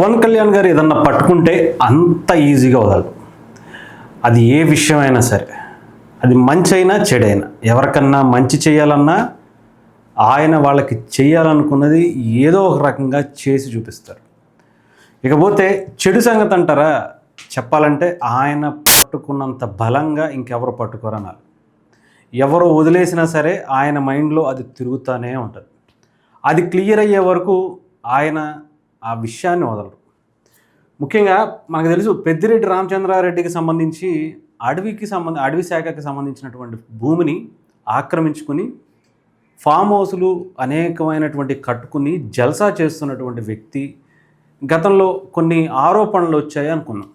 పవన్ కళ్యాణ్ గారు ఏదన్నా పట్టుకుంటే అంత ఈజీగా వదలదు. అది ఏ విషయమైనా సరే. అది మంచి అయినా చెడైనా. ఎవరికన్నా మంచి చేయాలన్నా ఆయన వాళ్ళకి చేయాలనుకున్నది ఏదో ఒక రకంగా చేసి చూపిస్తారు. ఇకపోతే చెడు సంగతి అంటారా? చెప్పాలంటే ఆయన పట్టుకున్నంత బలంగా ఇంకెవరు పట్టుకోరనాలి. ఎవరు వదిలేసినా సరే ఆయన మైండ్లో అది తిరుగుతూనే ఉంటుంది. అది క్లియర్ అయ్యే వరకు ఆయన ఆ విషయాన్ని వదలరు. ముఖ్యంగా మనకు తెలుసు పెద్దిరెడ్డి రామచంద్రారెడ్డికి సంబంధించి అడవికి సంబంధ అడవి శాఖకి సంబంధించినటువంటి భూమిని ఆక్రమించుకుని ఫామ్ హౌసులు అనేకమైనటువంటి కట్టుకుని జల్సా చేస్తున్నటువంటి వ్యక్తి గతంలో కొన్ని ఆరోపణలు వచ్చాయి అనుకున్నాం.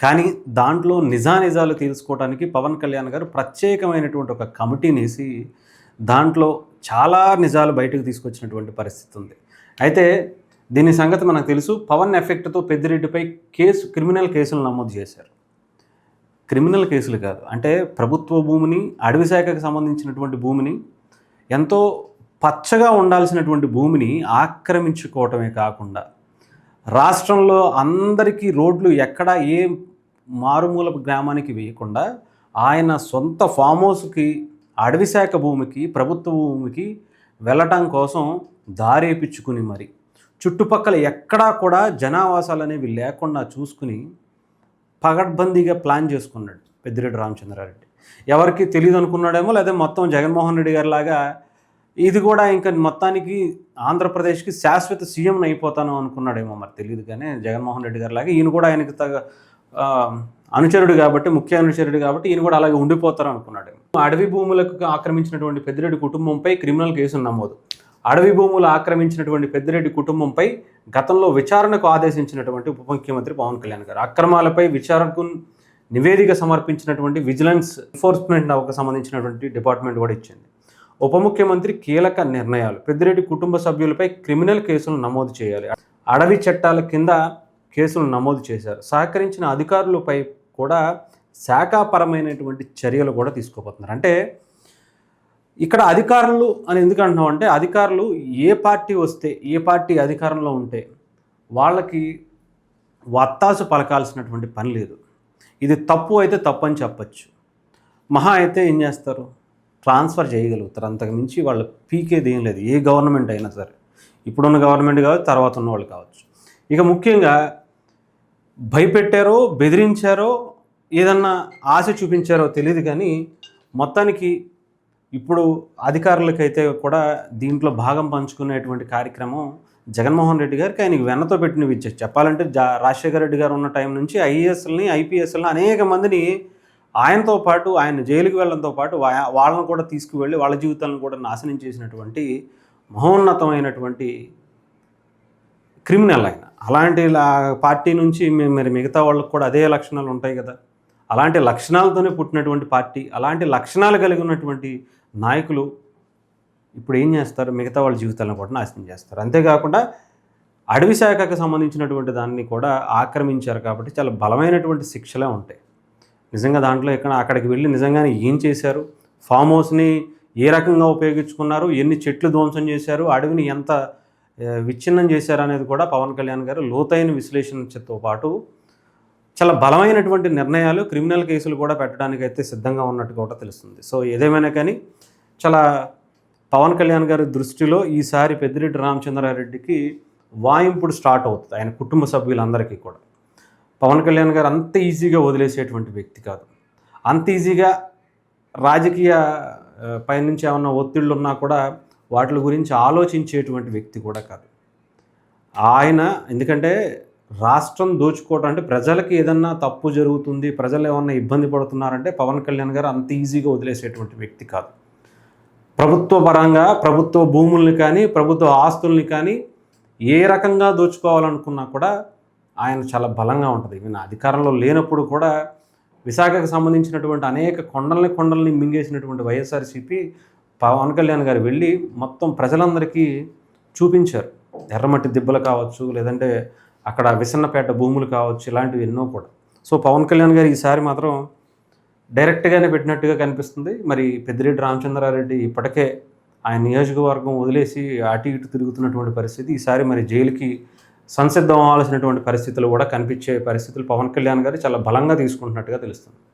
కానీ దాంట్లో నిజానిజాలు తెలుసుకోవడానికి పవన్ కళ్యాణ్ గారు ప్రత్యేకమైనటువంటి ఒక కమిటీని వేసి దాంట్లో చాలా నిజాలు బయటకు తీసుకొచ్చినటువంటి పరిస్థితి ఉంది. అయితే దీని సంగతి మనకు తెలుసు. పవన్ ఎఫెక్ట్తో పెద్దిరెడ్డిపై కేసు క్రిమినల్ కేసులు నమోదు చేశారు. క్రిమినల్ కేసులు కాదు. అంటే ప్రభుత్వ భూమిని అడవి శాఖకు సంబంధించినటువంటి భూమిని ఎంతో పచ్చగా ఉండాల్సినటువంటి భూమిని ఆక్రమించుకోవటమే కాకుండా రాష్ట్రంలో అందరికీ రోడ్లు ఎక్కడ ఏ మారుమూల గ్రామానికి వేయకుండా ఆయన సొంత ఫామ్ హౌస్కి అడవి శాఖ భూమికి ప్రభుత్వ భూమికి వెళ్ళటం కోసం దారేపించుకుని మరి చుట్టుపక్కల ఎక్కడా కూడా జనావాసాలు అనేవి లేకుండా చూసుకుని పగడ్బందీగా ప్లాన్ చేసుకున్నాడు పెద్దిరెడ్డి రామచంద్రారెడ్డి. ఎవరికి తెలియదు అనుకున్నాడేమో లేదా మొత్తం జగన్మోహన్ రెడ్డి గారి లాగా ఇది కూడా ఇంకా మొత్తానికి ఆంధ్రప్రదేశ్కి శాశ్వత సీఎం అయిపోతాను అనుకున్నాడేమో మరి తెలియదు కానీ జగన్మోహన్ రెడ్డి గారి లాగా ఈయన కూడా ఆయనకి తగ అనుచరుడు కాబట్టి ముఖ్య అనుచరుడు కాబట్టి ఈయన కూడా అలాగే ఉండిపోతారు అనుకున్నాడు అడవి భూములకు ఆక్రమించినటువంటి పెద్దిరెడ్డి కుటుంబంపై క్రిమినల్ కేసు నమోదు. అడవి భూములు ఆక్రమించినటువంటి పెద్దిరెడ్డి కుటుంబంపై గతంలో విచారణకు ఆదేశించినటువంటి ఉప ముఖ్యమంత్రి పవన్ కళ్యాణ్ గారు. అక్రమాలపై విచారణకు నివేదిక సమర్పించినటువంటి విజిలెన్స్ ఎన్ఫోర్స్మెంట్ నౌకకు సంబంధించినటువంటి డిపార్ట్మెంట్ కూడా ఇచ్చింది. ఉప ముఖ్యమంత్రి కీలక నిర్ణయాలు పెద్దిరెడ్డి కుటుంబ సభ్యులపై క్రిమినల్ కేసులు నమోదు చేయాలి. అడవి చట్టాల కింద కేసులు నమోదు చేశారు. సహకరించిన అధికారులపై కూడా శాఖాపరమైనటువంటి చర్యలు కూడా తీసుకోబోతున్నారు. అంటే ఇక్కడ అధికారులు అని ఎందుకు అంటున్నాం అంటే అధికారులు ఏ పార్టీ వస్తే ఏ పార్టీ అధికారంలో ఉంటే వాళ్ళకి వత్తాసు పలకాల్సినటువంటి పని లేదు. ఇది తప్పు అయితే తప్పు అని చెప్పచ్చు. మహా అయితే ఏం చేస్తారు? ట్రాన్స్ఫర్ చేయగలుగుతారు. అంతకు మించి వాళ్ళు పీకేది ఏం లేదు. ఏ గవర్నమెంట్ అయినా సరే. ఇప్పుడున్న గవర్నమెంట్ కావచ్చు తర్వాత ఉన్న వాళ్ళు కావచ్చు. ఇక ముఖ్యంగా భయపెట్టారో బెదిరించారో ఏదన్నా ఆశ చూపించారో తెలియదు కానీ మొత్తానికి ఇప్పుడు అధికారులకైతే కూడా దీంట్లో భాగం పంచుకునేటువంటి కార్యక్రమం జగన్మోహన్ రెడ్డి గారికి ఆయనకి వెన్నతో పెట్టిన విద్య చెప్పాలంటే జా రాజశేఖర రెడ్డి గారు ఉన్న టైం నుంచి ఐఏఎస్ఎల్ని ఐపీఎస్ఎల్ని అనేక మందిని ఆయనతో పాటు ఆయన జైలుకి వెళ్ళడంతో పాటు వాళ్ళని కూడా తీసుకువెళ్ళి వాళ్ళ జీవితాలను కూడా నాశనం చేసినటువంటి మహోన్నతమైనటువంటి క్రిమినల్ ఆయన. అలాంటి లా- పార్టీ నుంచి మరి మిగతా వాళ్ళకి కూడా అదే లక్షణాలు ఉంటాయి కదా. అలాంటి లక్షణాలతోనే పుట్టినటువంటి పార్టీ అలాంటి లక్షణాలు కలిగి ఉన్నటువంటి నాయకులు ఇప్పుడు ఏం చేస్తారు? మిగతా వాళ్ళ జీవితాలను కూడా నాశనం చేస్తారు. అంతేకాకుండా అడవి శాఖకు సంబంధించినటువంటి దాన్ని కూడా ఆక్రమించారు కాబట్టి చాలా బలమైనటువంటి శిక్షలే ఉంటాయి. నిజంగా దాంట్లో ఎక్కడ అక్కడికి వెళ్ళి నిజంగానే ఏం చేశారు? ఫామ్ హౌస్ని ఏ రకంగా ఉపయోగించుకున్నారు? ఎన్ని చెట్లు ధ్వంసం చేశారు? అడవిని ఎంత విచ్ఛిన్నం చేశారు అనేది కూడా పవన్ కళ్యాణ్ గారు లోతైన విశ్లేషణతో పాటు చాలా బలమైనటువంటి నిర్ణయాలు క్రిమినల్ కేసులు కూడా పెట్టడానికి అయితే సిద్ధంగా ఉన్నట్టు కూడా తెలుస్తుంది. సో ఏదేమైనా కానీ చాలా పవన్ కళ్యాణ్ గారి దృష్టిలో ఈసారి పెద్దిరెడ్డి రామచంద్రారెడ్డికి వాయింపుడు స్టార్ట్ అవుతుంది ఆయన కుటుంబ సభ్యులందరికీ కూడా. పవన్ కళ్యాణ్ గారు అంత ఈజీగా వదిలేసేటువంటి వ్యక్తి కాదు. అంత ఈజీగా రాజకీయ పైనుంచి ఏమన్నా ఒత్తిళ్ళు ఉన్నా కూడా వాటి గురించి ఆలోచించేటువంటి వ్యక్తి కూడా కాదు. ఆయన ఎందుకంటే రాష్ట్రం దోచుకోవటం అంటే ప్రజలకి ఏదన్నా తప్పు జరుగుతుంది ప్రజలు ఏమన్నా ఇబ్బంది పడుతున్నారంటే పవన్ కళ్యాణ్ గారు అంత ఈజీగా వదిలేసేటువంటి వ్యక్తి కాదు. ప్రభుత్వ పరంగా ప్రభుత్వ భూముల్ని కానీ ప్రభుత్వ ఆస్తుల్ని కానీ ఏ రకంగా దోచుకోవాలనుకున్నా కూడా ఆయన చాలా బలంగా ఉంటుంది. ఈవెన్ అధికారంలో లేనప్పుడు కూడా విశాఖకు సంబంధించినటువంటి అనేక కొండల్ని కొండల్ని మింగేసినటువంటి వైఎస్ఆర్సీపీ పవన్ కళ్యాణ్ గారు వెళ్ళి మొత్తం ప్రజలందరికీ చూపించారు. ఎర్రమట్టి దిబ్బలు కావచ్చు లేదంటే అక్కడ విసన్నపేట భూములు కావచ్చు ఇలాంటివి ఎన్నో కూడా. సో పవన్ కళ్యాణ్ గారు ఈసారి మాత్రం డైరెక్ట్గానే పెట్టినట్టుగా కనిపిస్తుంది. మరి పెద్దిరెడ్డి రామచంద్రారెడ్డి ఇప్పటికే ఆయన నియోజకవర్గం వదిలేసి అటు ఇటు తిరుగుతున్నటువంటి పరిస్థితి. ఈసారి మరి జైలుకి సంసిద్ధం అవ్వాల్సినటువంటి పరిస్థితులు కూడా కనిపించే పరిస్థితులు పవన్ కళ్యాణ్ గారు చాలా బలంగా తీసుకుంటున్నట్టుగా తెలుస్తుంది.